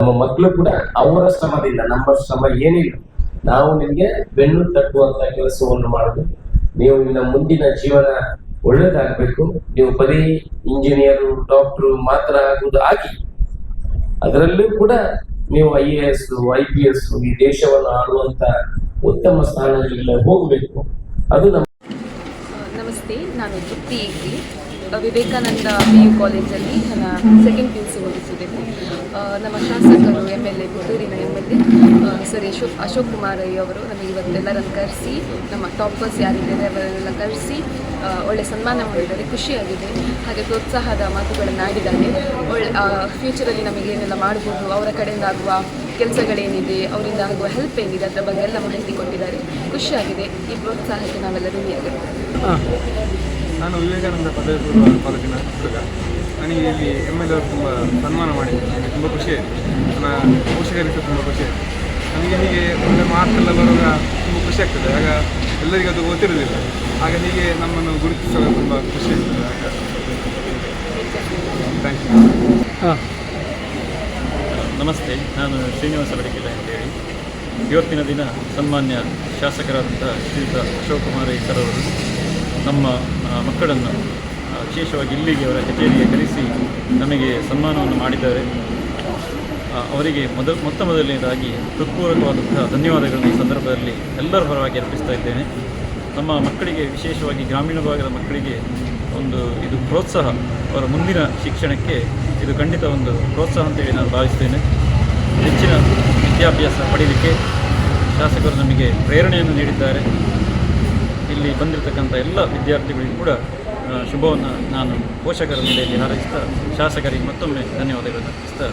ನಮ್ಮ ಮಕ್ಕಳು ಕೂಡ ಅವರ ಶ್ರಮದಿಂದ, ನಮ್ಮ ಶ್ರಮ ಏನಿಲ್ಲ. ನಾವು ನಿಮ್ಗೆ ಬೆನ್ನು ತಟ್ಟುವಂತ ಕೆಲಸವನ್ನು ಮಾಡುದು. ನೀವು ನಿಮ್ಮ ಮುಂದಿನ ಜೀವನ ಒಳ್ಳೇದಾಗಬೇಕು. ನೀವು ಬರೀ ಇಂಜಿನಿಯರು, ಡಾಕ್ಟರ್ ಮಾತ್ರ ಆಗುವುದು ಆಗಿ, ಅದರಲ್ಲೂ ಕೂಡ ನೀವು I A S, I P S, ಈ ದೇಶವನ್ನು ಆಡುವಂತ ಉತ್ತಮ ಸ್ಥಾನದಲ್ಲಿ ಹೋಗಬೇಕು. ಅದು ನಮ್ಮ ನಮಸ್ತೆ, ನಾನು ತೃಪ್ತಿ ವಿವೇಕಾನಂದ ಪಿ ಯು ಕಾಲೇಜಲ್ಲಿ ನನ್ನ ಸೆಕೆಂಡ್ ಪಿ ಯು ಸಿ ಓದಿಸಿದ್ದೇನೆ. ನಮ್ಮ ಶಾಸಕರು ಎಂ ಎಲ್ ಎ ಪುತ್ತೂರಿನ M L A sir Ashok Ashok Kumar ಅವರು ನಮಗೆ ಇವತ್ತೆಲ್ಲರನ್ನು ಕರೆಸಿ, ನಮ್ಮ ಟಾಪರ್ಸ್ ಯಾರಿದ್ದಾರೆ ಅವರನ್ನೆಲ್ಲ ಕರೆಸಿ ಒಳ್ಳೆ ಸನ್ಮಾನ ಮಾಡಿದ್ದಾರೆ, ಖುಷಿಯಾಗಿದೆ, ಹಾಗೆ ಪ್ರೋತ್ಸಾಹದ ಮಾತುಗಳನ್ನು ಆಡಿದ್ದಾರೆ. ಒಳ್ಳೆ ಫ್ಯೂಚರಲ್ಲಿ ನಮಗೆ ಏನೆಲ್ಲ ಮಾಡ್ಬೋದು, ಅವರ ಕಡೆಯಿಂದ ಆಗುವ ಕೆಲಸಗಳೇನಿದೆ, ಅವರಿಂದ ಆಗುವ ಹೆಲ್ಪ್ ಏನಿದೆ, ಅದರ ಬಗ್ಗೆ ಎಲ್ಲ ಮಾಹಿತಿ ಕೊಟ್ಟಿದ್ದಾರೆ. ಖುಷಿಯಾಗಿದೆ, ಈ ಪ್ರೋತ್ಸಾಹಕ್ಕೆ ನಾವೆಲ್ಲ ಋಣಿಯಾಗಿರ್ತೀವಿ. ನಾನು ವಿವೇಕಾನಂದ ಪದವಿ ಪೂರ್ವ ಕಾಲೇಜಿನ ಹುಡುಗ. ನನಗೆ ಇಲ್ಲಿ ಎಂ ಎಲ್ ಅವರು ತುಂಬ ಸನ್ಮಾನ ಮಾಡಿದ್ದಾರೆ ನನಗೆ ತುಂಬ ಖುಷಿ ಆಯಿತು. ನನ್ನ ಪೋಷಕರಿಗೆ ತುಂಬ ಖುಷಿ ಆಯಿತು. ನನಗೆ ಹೀಗೆ ಒಳ್ಳೆ ಮಾರ್ಕ್ಸ್ ಎಲ್ಲ ಬರುವಾಗ ತುಂಬ ಖುಷಿ ಆಗ್ತದೆ. ಆಗ ಎಲ್ಲರಿಗೂ ಅದು ಗೊತ್ತಿರೋದಿಲ್ಲ ಆಗ ಹೀಗೆ ನಮ್ಮನ್ನು ಗುರುತಿಸಲು ತುಂಬ ಖುಷಿ ಆಗ್ತದೆ. ಆಗ ಥ್ಯಾಂಕ್ ಯು ಹಾಂ. ನಮಸ್ತೆ. ನಾನು ಶ್ರೀನಿವಾಸ ಬಡಗಿಲ್ಲ ಅಂತೇಳಿ ಇವತ್ತಿನ ದಿನ ಸನ್ಮಾನ್ಯ ಶಾಸಕರಾದಂಥ ಶ್ರೀಯುತ ಅಶೋಕ್ ಕುಮಾರ್ ಸರ್ ಅವರು ನಮ್ಮ ಮಕ್ಕಳನ್ನು ವಿಶೇಷವಾಗಿ ಇಲ್ಲಿಗೆ ಅವರ ಕಚೇರಿಗೆ ಕರೆಸಿ ನಮಗೆ ಸನ್ಮಾನವನ್ನು ಮಾಡಿದ್ದಾರೆ. ಅವರಿಗೆ ಮೊದಲು ಮೊತ್ತ ಮೊದಲನೇದಾಗಿ ಹೃತ್ಪೂರ್ವಕವಾದಂತಹ ಧನ್ಯವಾದಗಳನ್ನು ಈ ಸಂದರ್ಭದಲ್ಲಿ ಎಲ್ಲರ ಪರವಾಗಿ ಅರ್ಪಿಸ್ತಾ ಇದ್ದೇನೆ. ನಮ್ಮ ಮಕ್ಕಳಿಗೆ, ವಿಶೇಷವಾಗಿ ಗ್ರಾಮೀಣ ಭಾಗದ ಮಕ್ಕಳಿಗೆ ಒಂದು ಇದು ಪ್ರೋತ್ಸಾಹ, ಅವರ ಮುಂದಿನ ಶಿಕ್ಷಣಕ್ಕೆ ಇದು ಖಂಡಿತ ಒಂದು ಪ್ರೋತ್ಸಾಹ ಅಂತೇಳಿ ನಾನು ಭಾವಿಸ್ತೇನೆ. ಹೆಚ್ಚಿನ ವಿದ್ಯಾಭ್ಯಾಸ ಪಡೀಲಿಕ್ಕೆ ಶಾಸಕರು ನಮಗೆ ಪ್ರೇರಣೆಯನ್ನು ನೀಡಿದ್ದಾರೆ. ಇಲ್ಲಿ ಬಂದಿರತಕ್ಕಂಥ ಎಲ್ಲ ವಿದ್ಯಾರ್ಥಿಗಳಿಗೂ ಕೂಡ ಶುಭವನ್ನು ನಾನು ಪೋಷಕರ ನೆಲೆಯಲ್ಲಿ ಹಾರೈಸ್ತಾ ಶಾಸಕರಿಗೆ ಮತ್ತೊಮ್ಮೆ ಧನ್ಯವಾದಗಳನ್ನು ಅರ್ಪಿಸ್ತಾ